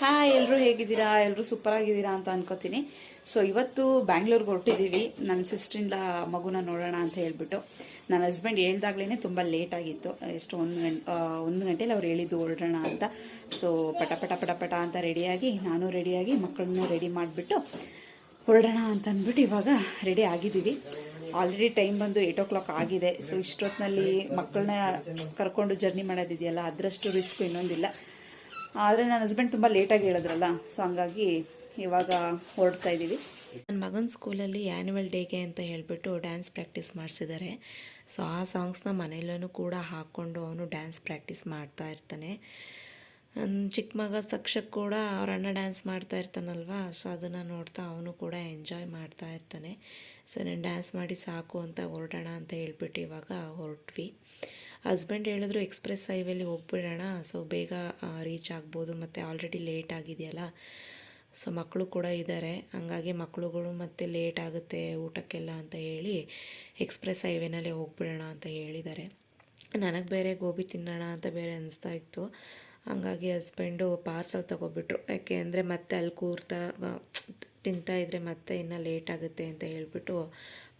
Hi ಎಲ್ಲರೂ ಹೇಗಿದ್ದೀರಾ? ಎಲ್ಲರೂ ಸೂಪರ್ ಆಗಿದ್ದೀರಾ ಅಂತ ಅನ್ಕೋತೀನಿ. ಸೊ ಇವತ್ತು ಬ್ಯಾಂಗ್ಳೂರ್ಗೆ ಹೊರಟಿದ್ದೀವಿ ನನ್ನ ಸಿಸ್ಟ್ರಿಂದ ಮಗುನ ನೋಡೋಣ ಅಂತ ಹೇಳ್ಬಿಟ್ಟು. ನನ್ನ ಹಸ್ಬೆಂಡ್ ಹೇಳ್ದಾಗ್ಲೇ ತುಂಬ ಲೇಟ್ ಆಗಿತ್ತು. ಎಷ್ಟು ಒಂದು ಗಂಟೆ ಒಂದು ಗಂಟೆಲಿ ಅವ್ರು ಹೇಳಿದ್ದು ಹೊರಡೋಣ ಅಂತ. ಸೊ ಪಟ ಪಟ ಪಟ ಪಟ ಅಂತ ರೆಡಿಯಾಗಿ ನಾನು ರೆಡಿಯಾಗಿ ಮಕ್ಕಳನ್ನೂ ರೆಡಿ ಮಾಡಿಬಿಟ್ಟು ಹೊರಡೋಣ ಅಂತ ಅಂದ್ಬಿಟ್ಟು ಇವಾಗ ರೆಡಿ ಆಗಿದ್ದೀವಿ. ಆಲ್ರೆಡಿ ಟೈಮ್ ಬಂದು ಏಯ್ಟ್ ಓ ಕ್ಲಾಕ್ ಆಗಿದೆ. ಸೊ ಇಷ್ಟೊತ್ತಿನಲ್ಲಿ ಮಕ್ಕಳನ್ನ ಕರ್ಕೊಂಡು ಜರ್ನಿ ಮಾಡೋದಿದೆಯಲ್ಲ, ಅದರಷ್ಟು ರಿಸ್ಕ್ ಇನ್ನೊಂದಿಲ್ಲ. ಆದರೆ ನನ್ನ ಹಸ್ಬೆಂಡ್ ತುಂಬ ಲೇಟಾಗಿ ಹೇಳಿದ್ರಲ್ಲ ಸೊ ಹಂಗಾಗಿ ಇವಾಗ ಹೊರಡ್ತಾ ಇದ್ದೀವಿ ನನ್ನ ಮಗನ ಸ್ಕೂಲಲ್ಲಿ ಆ್ಯನ್ಯುವಲ್ ಡೇಗೆ ಅಂತ ಹೇಳಿಬಿಟ್ಟು ಡ್ಯಾನ್ಸ್ ಪ್ರಾಕ್ಟೀಸ್ ಮಾಡಿಸಿದ್ದಾರೆ ಸೊ ಆ ಸಾಂಗ್ಸ್ನ ಮನೆಯಲ್ಲೂ ಕೂಡ ಹಾಕ್ಕೊಂಡು ಅವನು ಡ್ಯಾನ್ಸ್ ಪ್ರಾಕ್ಟೀಸ್ ಮಾಡ್ತಾ ಇರ್ತಾನೆ. ನನ್ನ ಚಿಕ್ಕ ಮಗ ತಕ್ಷಕ್ ಕೂಡ ಅವ್ರ ಅಣ್ಣ ಡ್ಯಾನ್ಸ್ ಮಾಡ್ತಾ ಇರ್ತಾನಲ್ವಾ ಸೊ ಅದನ್ನು ನೋಡ್ತಾ ಅವನು ಕೂಡ ಎಂಜಾಯ್ ಮಾಡ್ತಾ ಇರ್ತಾನೆ. ಸೊ ನಾನು ಡ್ಯಾನ್ಸ್ ಮಾಡಿ ಸಾಕು ಅಂತ ಹೊರಡೋಣ ಅಂತ ಹೇಳ್ಬಿಟ್ಟು ಇವಾಗ ಹೊರಟ್ವಿ. ಹಸ್ಬೆಂಡ್ ಹೇಳಿದ್ರು ಎಕ್ಸ್ಪ್ರೆಸ್ ಹೈವೇಲಿ ಹೋಗ್ಬಿಡೋಣ ಸೊ ಬೇಗ ರೀಚ್ ಆಗ್ಬೋದು, ಮತ್ತು ಆಲ್ರೆಡಿ ಲೇಟ್ ಆಗಿದೆಯಲ್ಲ ಸೊ ಮಕ್ಕಳು ಕೂಡ ಇದ್ದಾರೆ ಹಂಗಾಗಿ ಮಕ್ಕಳುಗಳು ಮತ್ತೆ ಲೇಟ್ ಆಗುತ್ತೆ ಊಟಕ್ಕೆಲ್ಲ ಅಂತ ಹೇಳಿ ಎಕ್ಸ್ಪ್ರೆಸ್ ಹೈವೇನಲ್ಲೇ ಹೋಗ್ಬಿಡೋಣ ಅಂತ ಹೇಳಿದ್ದಾರೆ. ನನಗೆ ಬೇರೆ ಗೋಬಿ ತಿನ್ನೋಣ ಅಂತ ಬೇರೆ ಅನಿಸ್ತಾ ಇತ್ತು. ಹಂಗಾಗಿ ಹಸ್ಬೆಂಡು ಪಾರ್ಸಲ್ ತೊಗೊಬಿಟ್ರು. ಯಾಕೆ ಅಂದರೆ ಮತ್ತೆ ಅಲ್ಲಿ ಕೂರ್ತಾ ತಿಂತಾ ಇದ್ದರೆ ಮತ್ತೆ ಇನ್ನೂ ಲೇಟ್ ಆಗುತ್ತೆ ಅಂತ ಹೇಳಿಬಿಟ್ಟು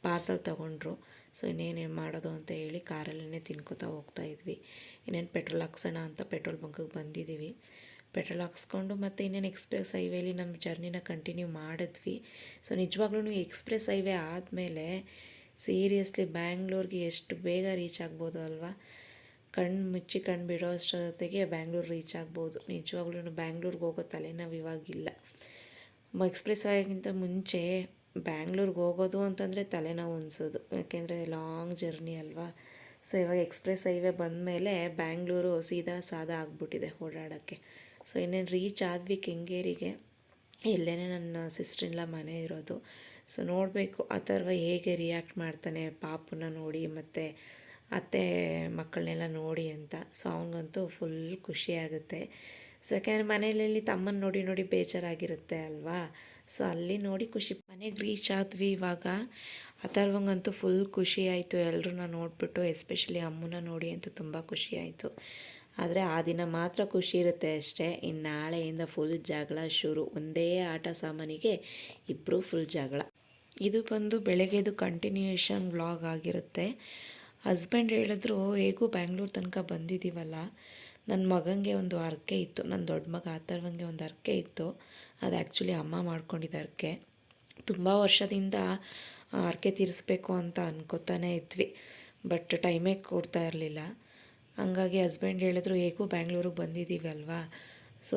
ಪಾರ್ಸಲ್ ತೊಗೊಂಡ್ರು. ಸೊ ಇನ್ನೇನು ಮಾಡೋದು ಅಂತ ಹೇಳಿ ಕಾರಲ್ಲೇ ತಿನ್ಕೋತಾ ಹೋಗ್ತಾ ಇದ್ವಿ. ಇನ್ನೇನು ಪೆಟ್ರೋಲ್ ಹಾಕ್ಸೋಣ ಅಂತ ಪೆಟ್ರೋಲ್ ಬಂಕಿಗೆ ಬಂದಿದ್ದೀವಿ ಪೆಟ್ರೋಲ್ ಹಾಕ್ಸ್ಕೊಂಡು ಮತ್ತೆ ಇನ್ನೇನು ಎಕ್ಸ್ಪ್ರೆಸ್ ಹೈವೇಲಿ ನಮ್ಮ ಜರ್ನಿನ ಕಂಟಿನ್ಯೂ ಮಾಡಿದ್ವಿ. ಸೊ ನಿಜವಾಗ್ಲೂ ಎಕ್ಸ್ಪ್ರೆಸ್ ಹೈವೇ ಆದಮೇಲೆ ಸೀರಿಯಸ್ಲಿ ಬ್ಯಾಂಗ್ಳೂರಿಗೆ ಎಷ್ಟು ಬೇಗ ರೀಚ್ ಆಗ್ಬೋದು ಅಲ್ವಾ? ಕಣ್ಣು ಮುಚ್ಚಿ ಕಣ್ಣು ಬಿಡೋ ಅಷ್ಟೊತ್ತಿಗೆ ಬ್ಯಾಂಗ್ಳೂರು ರೀಚ್ ಆಗ್ಬೋದು. ನಿಜವಾಗ್ಲೂ ಬ್ಯಾಂಗ್ಳೂರ್ಗೆ ಹೋಗೋ ತಲೆನೋವು ಇವಾಗಿಲ್ಲ ಎಕ್ಸ್ಪ್ರೆಸ್ ಹೈವೇಗಿಂತ ಮುಂಚೆ ಬ್ಯಾಂಗ್ಳೂರ್ಗೆ ಹೋಗೋದು ಅಂತಂದರೆ ತಲೆನೋವು ಅನಿಸೋದು. ಯಾಕೆಂದರೆ ಲಾಂಗ್ ಜರ್ನಿ ಅಲ್ವಾ? ಸೊ, ಇವಾಗ ಎಕ್ಸ್ಪ್ರೆಸ್ ಹೈವೇ ಬಂದಮೇಲೆ ಬ್ಯಾಂಗ್ಳೂರು ಸೀದಾ ಸಾದಾ ಆಗಿಬಿಟ್ಟಿದೆ ಓಡಾಡೋಕ್ಕೆ. ಸೊ, ಇನ್ನೇನು ರೀಚ್ ಆದ್ವಿ ಕೆಂಗೇರಿಗೆ. ಎಲ್ಲೇ ನನ್ನ ಸಿಸ್ಟ್ರಿನ್ಲ ಮನೆ ಇರೋದು. ಸೊ, ನೋಡಬೇಕು ಅಥರ್ವ ಹೇಗೆ ರಿಯಾಕ್ಟ್ ಮಾಡ್ತಾನೆ ಪಾಪುನ ನೋಡಿ ಮತ್ತು ಅತ್ತೆ ಮಕ್ಕಳನ್ನೆಲ್ಲ ನೋಡಿ ಅಂತ. ಸೊ, ಅವನಿಗಂತೂ ಫುಲ್ ಖುಷಿಯಾಗುತ್ತೆ ಸೊ, ಯಾಕೆಂದರೆ ಮನೆಯಲ್ಲಿ ತಮ್ಮನ ನೋಡಿ ನೋಡಿ ಬೇಜಾರಾಗಿರುತ್ತೆ ಅಲ್ವಾ? ಸೊ ಅಲ್ಲಿ ನೋಡಿ ಖುಷಿ. ಮನೆಗೆ ರೀಚ್ ಆದ್ವಿ ಇವಾಗ. ಅಥರ್ವಂಗಂತೂ ಫುಲ್ ಖುಷಿ ಆಯಿತು. ಎಲ್ಲರನ್ನ ನೋಡಿಬಿಟ್ಟು ಎಸ್ಪೆಷಲಿ ಅಮ್ಮನ ನೋಡಿ ಅಂತೂ ತುಂಬ ಖುಷಿ ಆಯಿತು. ಆದರೆ ಆ ದಿನ ಮಾತ್ರ ಖುಷಿ ಇರುತ್ತೆ ಅಷ್ಟೇ. ಇನ್ನು ನಾಳೆಯಿಂದ ಫುಲ್ ಜಗಳ ಶುರು. ಒಂದೇ ಆಟ ಸಾಮಾನಿಗೆ ಇಬ್ಬರು ಫುಲ್ ಜಗಳ. ಇದು ಬಂದು ಬೆಳಗ್ಗೆದು ಕಂಟಿನ್ಯೂಯೇಷನ್ ವ್ಲಾಗ್ ಆಗಿರುತ್ತೆ. ಹಸ್ಬೆಂಡ್ ಹೇಳಿದ್ರು ಹೇಗೂ ಬ್ಯಾಂಗ್ಳೂರ್ ತನಕ ಬಂದಿದ್ದೀವಲ್ಲ ನನ್ನ ಮಗನಿಗೆ ಒಂದು ಹರಕೆ ಇತ್ತು, ನನ್ನ ದೊಡ್ಡ ಮಗ ಆತರ್ವಂಗೆ ಒಂದು ಹರಕೆ ಇತ್ತು, ಅದು ಆ್ಯಕ್ಚುಲಿ ಅಮ್ಮ ಮಾಡ್ಕೊಂಡಿದ್ದ ಹರಕೆ. ತುಂಬ ವರ್ಷದಿಂದ ಹರಕೆ ತೀರಿಸ್ಬೇಕು ಅಂತ ಅನ್ಕೋತಾನೆ ಇದ್ವಿ ಬಟ್ ಟೈಮೇ ಕೊಡ್ತಾ ಇರಲಿಲ್ಲ. ಹಂಗಾಗಿ ಹಸ್ಬೆಂಡ್ ಹೇಳಿದ್ರು, ಹೇಗೂ ಬ್ಯಾಂಗ್ಳೂರಿಗೆ ಬಂದಿದ್ದೀವಿ ಅಲ್ವಾ? ಸೊ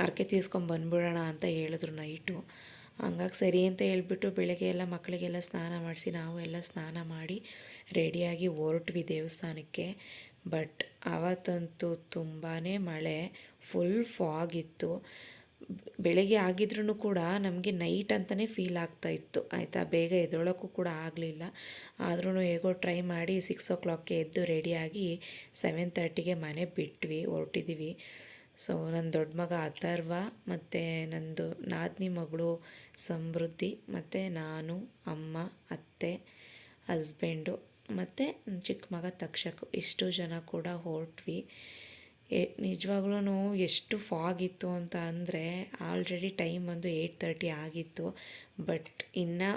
ಹರಕೆ ತೀರ್ಸ್ಕೊಂಡು ಬಂದ್ಬಿಡೋಣ ಅಂತ ಹೇಳಿದ್ರು ನೈಟು ಹಂಗಾಗಿ ಸರಿ ಅಂತ ಹೇಳಿಬಿಟ್ಟು ಬೆಳಗ್ಗೆ ಎಲ್ಲ ಮಕ್ಕಳಿಗೆಲ್ಲ ಸ್ನಾನ ಮಾಡಿಸಿ, ನಾವು ಎಲ್ಲ ಸ್ನಾನ ಮಾಡಿ ರೆಡಿಯಾಗಿ ಹೊರಟ್ವಿ ದೇವಸ್ಥಾನಕ್ಕೆ. ಬಟ್ ಆವತ್ತಂತೂ ತುಂಬಾ ಮಳೆ ಫುಲ್ ಫಾಗ್ ಇತ್ತು. ಬೆಳಗ್ಗೆ ಆಗಿದ್ರೂ ಕೂಡ ನಮಗೆ ನೈಟ್ ಅಂತಲೇ ಫೀಲ್ ಆಗ್ತಾ ಇತ್ತು. ಆಯಿತಾ? ಬೇಗ ಎದ್ದೊಳಕ್ಕೂ ಕೂಡ ಆಗಲಿಲ್ಲ. ಆದ್ರೂ ಹೇಗೋ ಟ್ರೈ ಮಾಡಿ ಸಿಕ್ಸ್ ಓ ಕ್ಲಾಕ್ಗೆ ಎದ್ದು ರೆಡಿಯಾಗಿ ಸೆವೆನ್ ತರ್ಟಿಗೆ ಮನೆ ಬಿಟ್ವಿ ಹೊರಟಿದ್ದೀವಿ ಸೊ ನನ್ನ ದೊಡ್ಡ ಮಗ ಅಥರ್ವ ಮತ್ತು ನಂದು ನಾದಿನಿ ಮಗಳು ಸಮೃದ್ಧಿ ಮತ್ತು ನಾನು, ಅಮ್ಮ, ಅತ್ತೆ ಹಸ್ಬೆಂಡು ಮತ್ತು ಚಿಕ್ಕ ಮಗ ತಕ್ಷಕ ಇಷ್ಟು ಜನ ಕೂಡ ಹೊರಟ್ವಿ. ನಿಜವಾಗ್ಲೂ ಎಷ್ಟು ಫಾಗ್ ಇತ್ತು ಅಂತ ಅಂದರೆ ಆಲ್ರೆಡಿ ಟೈಮ್ ಬಂದು ಏಯ್ಟ್ ತರ್ಟಿ ಆಗಿತ್ತು. ಬಟ್ ಇನ್ನು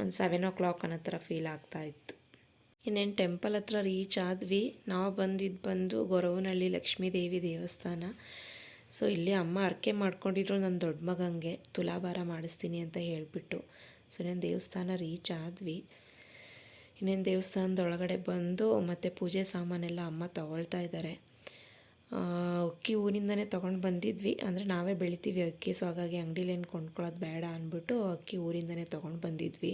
ಒಂದು ಸೆವೆನ್ ಓ ಕ್ಲಾಕ್ ಅನ್ನೋ ಥರ ಫೀಲ್ ಆಗ್ತಾ ಇತ್ತು. ಇನ್ನೇನು ಟೆಂಪಲ್ ಹತ್ರ ರೀಚ್ ಆದ್ವಿ. ನಾವು ಬಂದಿದ್ದು ಬಂದು ಗೊರವನಹಳ್ಳಿ ಲಕ್ಷ್ಮೀದೇವಿ ದೇವಸ್ಥಾನ. ಸೊ ಇಲ್ಲಿ ಅಮ್ಮ ಅರ್ಕೆ ಮಾಡ್ಕೊಂಡಿದ್ರು ನನ್ನ ದೊಡ್ಡ ಮಗಂಗೆ. ತುಲಾಭಾರ ಮಾಡಿಸ್ತೀನಿ ಅಂತ ಹೇಳಿಬಿಟ್ಟು. ಸೊ ನಾನು ದೇವಸ್ಥಾನ ರೀಚ್ ಆದ್ವಿ. ಇನ್ನೇನು ದೇವಸ್ಥಾನದ ಒಳಗಡೆ ಬಂದು ಮತ್ತು ಪೂಜೆ ಸಾಮಾನೆಲ್ಲ ಅಮ್ಮ ತಗೊಳ್ತಾ ಇದ್ದಾರೆ. ಅಕ್ಕಿ ಊರಿಂದನೇ ತೊಗೊಂಡು ಬಂದಿದ್ವಿ. ಅಂದರೆ ನಾವೇ ಬೆಳಿತೀವಿ ಅಕ್ಕಿ ಸೊ ಹಾಗಾಗಿ ಅಂಗಡಿಲೇನು ಕೊಂಡ್ಕೊಳ್ಳೋದು ಬೇಡ ಅಂದ್ಬಿಟ್ಟು ಅಕ್ಕಿ ಊರಿಂದನೇ ತೊಗೊಂಡು ಬಂದಿದ್ವಿ.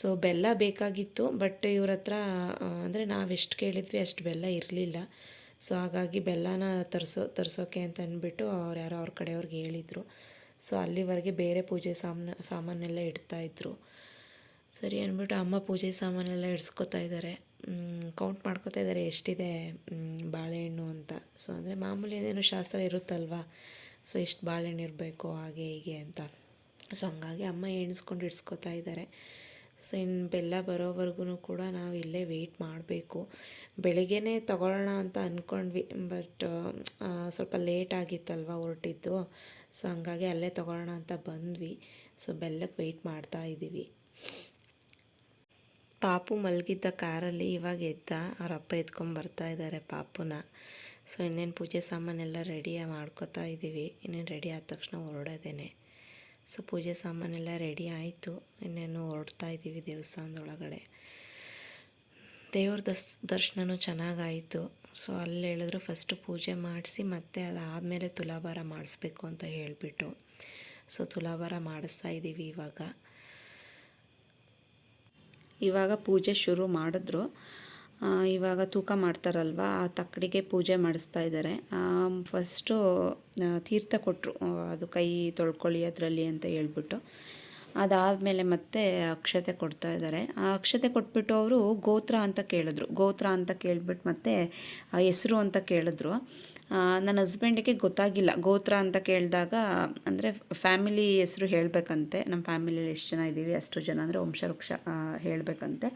ಸೊ ಬೆಲ್ಲ ಬೇಕಾಗಿತ್ತು ಬಟ್ ಇವ್ರ ಹತ್ರ ಅಂದರೆ ನಾವೆಷ್ಟು ಕೇಳಿದ್ವಿ ಅಷ್ಟು ಬೆಲ್ಲ ಇರಲಿಲ್ಲ. ಸೊ ಹಾಗಾಗಿ ಬೆಲ್ಲನ ತರಿಸೋ, ತರಿಸೋಕೆ ಅಂತ ಅಂದ್ಬಿಟ್ಟು ಅವ್ರು ಯಾರೋ ಅವ್ರ ಕಡೆಯವ್ರಿಗೆ ಹೇಳಿದರು. ಸೊ ಅಲ್ಲಿವರೆಗೆ ಬೇರೆ ಪೂಜೆ ಸಾಮಾನು, ಸಾಮಾನೆಲ್ಲ ಇಡ್ತಾಯಿದ್ರು ಸರಿ ಅಂದ್ಬಿಟ್ಟು ಅಮ್ಮ ಪೂಜೆ ಸಾಮಾನೆಲ್ಲ ಇಡ್ಸ್ಕೊತಾ ಇದ್ದಾರೆ. ಕೌಂಟ್ ಮಾಡ್ಕೊತಾ ಇದ್ದಾರೆ ಎಷ್ಟಿದೆ ಬಾಳೆಹಣ್ಣು ಅಂತ. ಸೊ ಅಂದರೆ ಮಾಮೂಲಿ ಏನೇನೋ ಶಾಸ್ತ್ರ ಇರುತ್ತಲ್ವಾ? ಸೊ ಎಷ್ಟು ಬಾಳೆಹಣ್ಣು ಇರಬೇಕು, ಹಾಗೆ ಹೀಗೆ ಅಂತ. ಸೊ ಹಂಗಾಗಿ ಅಮ್ಮ ಎಣಿಸ್ಕೊಂಡು ಇಡ್ಸ್ಕೊತಾ ಇದ್ದಾರೆ. ಸೊ ಇನ್ನು ಬೆಲ್ಲ ಬರೋವರೆಗೂ ಕೂಡ ನಾವು ಇಲ್ಲೇ ವೆಯ್ಟ್ ಮಾಡಬೇಕು. ಬೆಳಿಗ್ಗೆನೇ ತಗೊಳ್ಳೋಣ ಅಂತ ಅಂದ್ಕೊಂಡ್ವಿ ಬಟ್ ಸ್ವಲ್ಪ ಲೇಟ್ ಆಗಿತ್ತಲ್ವ ಹೊರಟಿದ್ದು. ಸೊ ಹಂಗಾಗಿ ಅಲ್ಲೇ ತಗೊಳ್ಳೋಣ ಅಂತ ಬಂದ್ವಿ. ಸೊ ಬೆಲ್ಲಕ್ಕೆ ವೆಯ್ಟ್ ಮಾಡ್ತಾ ಇದ್ದೀವಿ ಪಾಪು ಮಲಗಿದ್ದ ಕಾರಲ್ಲಿ ಇವಾಗ ಎದ್ದ, ಅವ್ರ ಅಪ್ಪ ಎತ್ಕೊಂಡು ಬರ್ತಾ ಇದ್ದಾರೆ ಪಾಪುನ. ಸೊ ಇನ್ನೇನು ಪೂಜೆ ಸಾಮಾನೆಲ್ಲ ರೆಡಿ ಮಾಡ್ಕೋತಾ ಇದ್ದೀವಿ ಇನ್ನೇನು ರೆಡಿ ಆದ ತಕ್ಷಣ ಹೊರಡೋದೇನೆ. ಸೊ ಪೂಜೆ ಸಾಮಾನೆಲ್ಲ ರೆಡಿ ಆಯಿತು. ಇನ್ನೇನು ಹೊರಡ್ತಾ ಇದ್ದೀವಿ ದೇವಸ್ಥಾನದೊಳಗಡೆ. ದೇವ್ರ ದಸ್ ದರ್ಶನವೂ ಚೆನ್ನಾಗಾಯಿತು. ಸೊ ಅಲ್ಲಿ ಹೇಳಿದ್ರು ಫಸ್ಟು ಪೂಜೆ ಮಾಡಿಸಿ, ಮತ್ತೆ ಅದಾದಮೇಲೆ ತುಲಾಭಾರ ಮಾಡಿಸ್ಬೇಕು ಅಂತ ಹೇಳಿಬಿಟ್ಟು. ಸೊ ತುಲಾಭಾರ ಮಾಡಿಸ್ತಾ ಇದ್ದೀವಿ ಇವಾಗ. ಇವಾಗ ಪೂಜೆ ಶುರು ಮಾಡಿದ್ರು. ಇವಾಗ ತೂಕ ಮಾಡ್ತಾರಲ್ವ, ಆ ತಕ್ಕಡಿಗೆ ಪೂಜೆ ಮಾಡಿಸ್ತಾ ಇದ್ದಾರೆ. ಫಸ್ಟು ತೀರ್ಥ ಕೊಟ್ಟರು ಅದು ಕೈ ತೊಳ್ಕೊಳ್ಳಿ ಅದರಲ್ಲಿ ಅಂತ ಹೇಳ್ಬಿಟ್ಟು. ಅದಾದಮೇಲೆ ಮತ್ತೆ ಅಕ್ಷತೆ ಕೊಡ್ತಾ ಇದ್ದಾರೆ. ಆ ಅಕ್ಷತೆ ಕೊಟ್ಬಿಟ್ಟು ಅವರು ಗೋತ್ರ ಅಂತ ಕೇಳಿದ್ರು. ಗೋತ್ರ ಅಂತ ಕೇಳಿಬಿಟ್ಟು ಮತ್ತೆ ಹೆಸರು ಅಂತ ಕೇಳಿದ್ರು. ನನ್ನ ಹಸ್ಬೆಂಡಿಗೆ ಗೊತ್ತಾಗಿಲ್ಲ. ಗೋತ್ರ ಅಂತ ಕೇಳಿದಾಗ ಅಂದರೆ ಫ್ಯಾಮಿಲಿ ಹೆಸರು ಹೇಳಬೇಕಂತೆ. ನಮ್ಮ ಫ್ಯಾಮಿಲಿಯಲ್ಲಿ ಎಷ್ಟು ಜನ ಇದ್ದೀವಿ ಅಷ್ಟು ಜನ ಅಂದರೆ ವಂಶವೃಕ್ಷ ಹೇಳಬೇಕಂತೆ.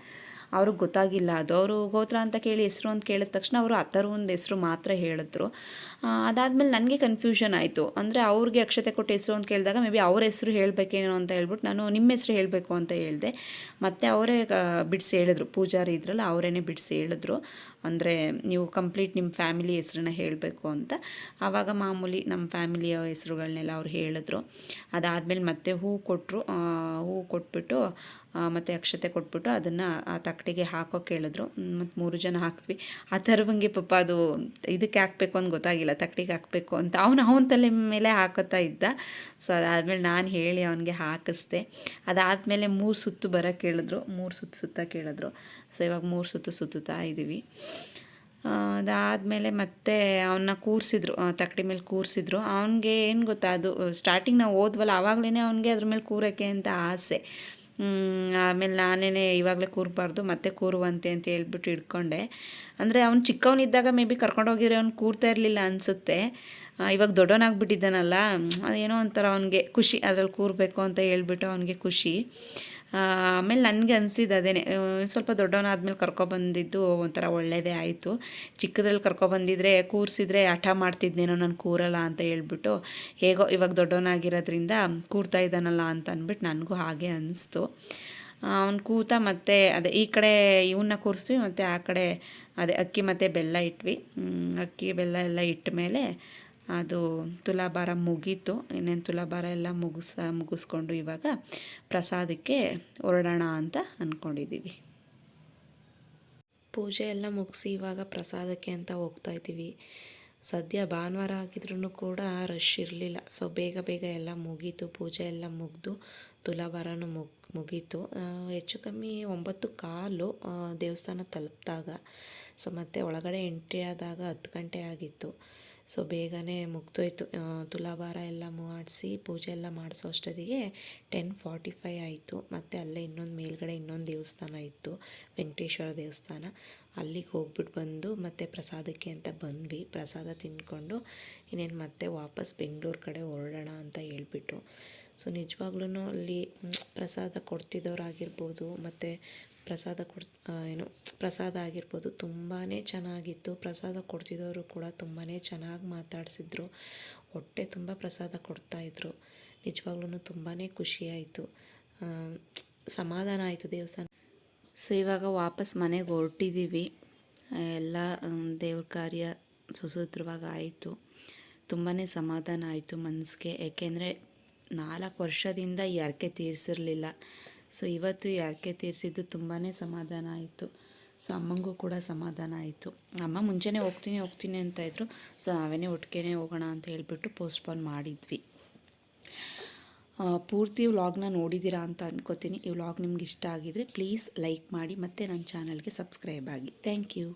ಅವ್ರಿಗೆ ಗೊತ್ತಾಗಿಲ್ಲ. ಅದು ಅವರು ಗೋತ್ರ ಅಂತ ಕೇಳಿ ಹೆಸರು ಅಂತ ಕೇಳಿದ ತಕ್ಷಣ ಅವರು ಅಥರ್ವೊಂದು ಹೆಸರು ಮಾತ್ರ ಹೇಳಿದ್ರು. ಅದಾದಮೇಲೆ ನನಗೆ ಕನ್ಫ್ಯೂಷನ್ ಆಯಿತು. ಅಂದರೆ ಅವ್ರಿಗೆ ಅಕ್ಷತೆ ಕೊಟ್ಟು ಹೆಸರು ಅಂತ ಕೇಳಿದಾಗ ಮೇ ಬಿ ಅವ್ರ ಹೆಸರು ಹೇಳಬೇಕೇನೋ ಅಂತ ಹೇಳ್ಬಿಟ್ಟು ನಾನು ನಿಮ್ಮ ಹೆಸರು ಹೇಳಬೇಕು ಅಂತ ಹೇಳಿದೆ. ಮತ್ತು ಅವರೇ ಬಿಡಿಸಿ ಹೇಳಿದ್ರು. ಪೂಜಾರಿ ಇದ್ರಲ್ಲ, ಅವರೇನೆ ಬಿಡಿಸಿ ಹೇಳಿದ್ರು. ಅಂದರೆ ನೀವು ಕಂಪ್ಲೀಟ್ ನಿಮ್ಮ ಫ್ಯಾಮಿಲಿ ಹೆಸ್ರನ್ನ ಹೇಳಬೇಕು ಅಂತ. ಆವಾಗ ಮಾಮೂಲಿ ನಮ್ಮ ಫ್ಯಾಮಿಲಿಯ ಹೆಸ್ರುಗಳನ್ನೆಲ್ಲ ಅವ್ರು ಹೇಳಿದ್ರು. ಅದಾದಮೇಲೆ ಮತ್ತೆ ಹೂ ಕೊಟ್ಟರು ಹೂ ಕೊಟ್ಬಿಟ್ಟು ಮತ್ತು ಅಕ್ಷತೆ ಕೊಟ್ಬಿಟ್ಟು ಅದನ್ನು ಆ ತಕ್ಕಡಿಗೆ ಹಾಕೋ ಕೇಳಿದ್ರು. ಮತ್ತು ಮೂರು ಜನ ಹಾಕ್ತ್ವಿ ಆ ಥರವಂಗೆ ಪಾಪ ಅದು ಇದಕ್ಕೆ ಹಾಕಬೇಕು ಅಂತ ಗೊತ್ತಾಗಿಲ್ಲ ತಕ್ಕಡಿಗೆ ಹಾಕಬೇಕು ಅಂತ. ಅವನು, ಅವನ ತಲೆ ಮೇಲೆ ಹಾಕೋತಾ ಇದ್ದ. ಸೊ ಅದಾದಮೇಲೆ ನಾನು ಹೇಳಿ ಅವನಿಗೆ ಹಾಕಿಸ್ದೆ. ಅದಾದಮೇಲೆ ಮೂರು ಸುತ್ತು ಬರೋಕ್ಕೆ ಹೇಳಿದ್ರು ಮೂರು ಸುತ್ತು ಸುತ್ತ ಕೇಳಿದ್ರು. ಸೊ ಇವಾಗ ಮೂರು ಸುತ್ತು ಸುತ್ತುತ್ತಾ ಇದ್ದೀವಿ ಅದಾದಮೇಲೆ ಮತ್ತೆ ಅವನ್ನ ಕೂರಿಸಿದ್ರು ತಕ್ಕಡಿ ಮೇಲೆ ಕೂರಿಸಿದ್ರು. ಅವನಿಗೆ ಏನು ಗೊತ್ತಾ, ಅದು ಸ್ಟಾರ್ಟಿಂಗ್ ನಾವು ಓದ್ವಲ್ಲ ಆವಾಗಲೇ ಅವನಿಗೆ ಅದ್ರ ಮೇಲೆ ಕೂರೋಕ್ಕೆ ಅಂತ ಆಸೆ. ಆಮೇಲೆ ನಾನೇ ಇವಾಗಲೇ ಕೂರಬಾರ್ದು, ಮತ್ತೆ ಕೂರುವಂತೆ ಅಂತ ಹೇಳ್ಬಿಟ್ಟು ಇಟ್ಕೊಂಡೆ ಅಂದರೆ ಅವ್ನು ಚಿಕ್ಕವನಿದ್ದಾಗ ಮೇ ಬಿ ಕರ್ಕೊಂಡೋಗಿದ್ರೆ ಅವ್ನು ಕೂರ್ತಾ ಇರಲಿಲ್ಲ ಅನಿಸುತ್ತೆ. ಇವಾಗ ದೊಡ್ಡವನಾಗ್ಬಿಟ್ಟಿದ್ದಾನಲ್ಲ ಅದೇನೋ ಒಂಥರ ಅವನಿಗೆ ಖುಷಿ, ಅದ್ರಲ್ಲಿ ಕೂರಬೇಕು ಅಂತ ಹೇಳ್ಬಿಟ್ಟು ಅವನಿಗೆ ಖುಷಿ. ಆಮೇಲೆ ನನಗೆ ಅನಿಸಿದ್ದು ಅದೇನೆ ಸ್ವಲ್ಪ ದೊಡ್ಡವನಾದ್ಮೇಲೆ ಕರ್ಕೊಬಂದಿದ್ದು ಒಂಥರ ಒಳ್ಳೆಯದೇ ಆಯಿತು. ಚಿಕ್ಕದ್ರಲ್ಲಿ ಕರ್ಕೊಬಂದಿದ್ರೆ ಕೂರಿಸಿದ್ರೆ ಹಠ ಮಾಡ್ತಿದ್ನೇನೋ ನಾನು ಕೂರಲ್ಲ ಅಂತ ಹೇಳ್ಬಿಟ್ಟು ಹೇಗೋ ಇವಾಗ ದೊಡ್ಡವನಾಗಿರೋದ್ರಿಂದ ಕೂರ್ತಾ ಇದ್ದಾನಲ್ಲ ಅಂತ ಅಂದ್ಬಿಟ್ಟು ನನಗೂ ಹಾಗೆ ಅನಿಸ್ತು. ಅವ್ನು ಕೂತ ಮತ್ತು ಅದೇ ಈ ಕಡೆ ಇವನ್ನ ಕೂರಿಸ್ವಿ ಮತ್ತು ಆ ಕಡೆ ಅದೇ ಅಕ್ಕಿ ಮತ್ತು ಬೆಲ್ಲ ಇಟ್ವಿ. ಅಕ್ಕಿ ಬೆಲ್ಲ ಎಲ್ಲ ಇಟ್ಟ ಮೇಲೆ ಅದು ತುಲಾಭಾರ ಮುಗೀತು, ಇನ್ನೇನು ತುಲಾಭಾರ ಎಲ್ಲ ಮುಗಿಸ, ಮುಗಿಸ್ಕೊಂಡು ಇವಾಗ ಪ್ರಸಾದಕ್ಕೆ ಹೊರಡೋಣ ಅಂತ ಅಂದ್ಕೊಂಡಿದ್ದೀವಿ ಪೂಜೆ ಎಲ್ಲ ಮುಗಿಸಿ ಇವಾಗ ಪ್ರಸಾದಕ್ಕೆ ಅಂತ ಹೋಗ್ತಾ ಇದ್ದೀವಿ. ಸದ್ಯ ಭಾನುವಾರ ಆಗಿದ್ರೂ ಕೂಡ ರಶ್ ಇರಲಿಲ್ಲ. ಸೊ ಬೇಗ ಬೇಗ ಎಲ್ಲ ಮುಗೀತು, ಪೂಜೆ ಎಲ್ಲ ಮುಗಿದು ತುಲಾಭಾರನೂ ಮುಗ್, ಮುಗೀತು. ಹೆಚ್ಚು ಕಮ್ಮಿ ಒಂಬತ್ತು ಕಾಲು ದೇವಸ್ಥಾನ ತಲುಪಿದಾಗ, ಸೊ, ಮತ್ತು ಒಳಗಡೆ ಎಂಟ್ರಿ ಆದಾಗ ಹತ್ತು ಗಂಟೆ ಆಗಿತ್ತು. ಸೊ ಬೇಗನೆ ಮುಗ್ದೋಯ್ತು. ತುಲಾಭಾರ ಎಲ್ಲ ಮಾಡಿಸಿ ಪೂಜೆ ಎಲ್ಲ ಮಾಡಿಸೋ ಅಷ್ಟೊತ್ತಿಗೆ ಟೆನ್ ಫಾರ್ಟಿ ಫೈವ್ ಆಯಿತು. ಮತ್ತು ಅಲ್ಲೇ ಇನ್ನೊಂದು ಮೇಲ್ಗಡೆ ಇನ್ನೊಂದು ದೇವಸ್ಥಾನ ಇತ್ತು, ವೆಂಕಟೇಶ್ವರ ದೇವಸ್ಥಾನ. ಅಲ್ಲಿಗೆ ಹೋಗ್ಬಿಟ್ಟು ಬಂದು ಮತ್ತೆ ಪ್ರಸಾದಕ್ಕೆ ಅಂತ ಬಂದ್ವಿ. ಪ್ರಸಾದ ತಿಂದ್ಕೊಂಡು ಇನ್ನೇನು ಮತ್ತೆ ವಾಪಸ್ ಬೆಂಗಳೂರು ಕಡೆ ಹೊರಡೋಣ ಅಂತ ಹೇಳ್ಬಿಟ್ಟು. ಸೊ ನಿಜವಾಗ್ಲೂ ಅಲ್ಲಿ ಪ್ರಸಾದ ಕೊಡ್ತಿದ್ದವರಾಗಿರ್ಬೋದು, ಮತ್ತು ಪ್ರಸಾದ ಕೊಡ್ ಏನು, ಪ್ರಸಾದ ಆಗಿರ್ಬೋದು ತುಂಬಾ ಚೆನ್ನಾಗಿತ್ತು. ಪ್ರಸಾದ ಕೊಡ್ತಿದ್ದವರು ಕೂಡ ತುಂಬಾ ಚೆನ್ನಾಗಿ ಮಾತಾಡಿಸಿದ್ರು. ಹೊಟ್ಟೆ ತುಂಬ ಪ್ರಸಾದ ಕೊಡ್ತಾಯಿದ್ರು ನಿಜವಾಗ್ಲೂ ತುಂಬಾ ಖುಷಿಯಾಯಿತು ಸಮಾಧಾನ ಆಯಿತು ದೇವಸ್ಥಾನ. ಸೊ, ಇವಾಗ ವಾಪಸ್ ಮನೆಗೆ ಹೊರಟಿದ್ದೀವಿ ಎಲ್ಲ ದೇವ್ರ ಕಾರ್ಯ ಸುಸೂತ್ರವಾಗಿ ಆಯಿತು. ತುಂಬಾ ಸಮಾಧಾನ ಆಯಿತು ಮನಸ್ಸಿಗೆ ಏಕೆಂದರೆ ನಾಲ್ಕು ವರ್ಷದಿಂದ ಈ ಹರಕೆ ತೀರಿಸಿರಲಿಲ್ಲ. ಸೊ ಇವತ್ತು ಯಾಕೆ ತೀರಿಸಿದ್ದು ತುಂಬಾ ಸಮಾಧಾನ ಆಯಿತು. ಸೊ ಅಮ್ಮಂಗೂ ಕೂಡ ಸಮಾಧಾನ ಆಯಿತು. ಅಮ್ಮ ಮುಂಚೆನೇ ಹೋಗ್ತೀನಿ ಹೋಗ್ತೀನಿ ಅಂತ ಇದ್ದರು ಸೊ ನಾವೇನೇ ಒಟ್ಟಿಗೆನೇ ಹೋಗೋಣ ಅಂತ ಹೇಳಿಬಿಟ್ಟು ಪೋಸ್ಟ್ಪೋನ್ ಮಾಡಿದ್ವಿ. ಪೂರ್ತಿ ವ್ಲಾಗ್ನ ನೋಡಿದ್ದೀರಾ ಅಂತ ಅನ್ಕೋತೀನಿ. ಈ ವ್ಲಾಗ್ ನಿಮ್ಗೆ ಇಷ್ಟ ಆಗಿದರೆ ಪ್ಲೀಸ್ ಲೈಕ್ ಮಾಡಿ ಮತ್ತು ನನ್ನ ಚಾನಲ್ಗೆ ಸಬ್ಸ್ಕ್ರೈಬ್ ಆಗಿ. Thank you.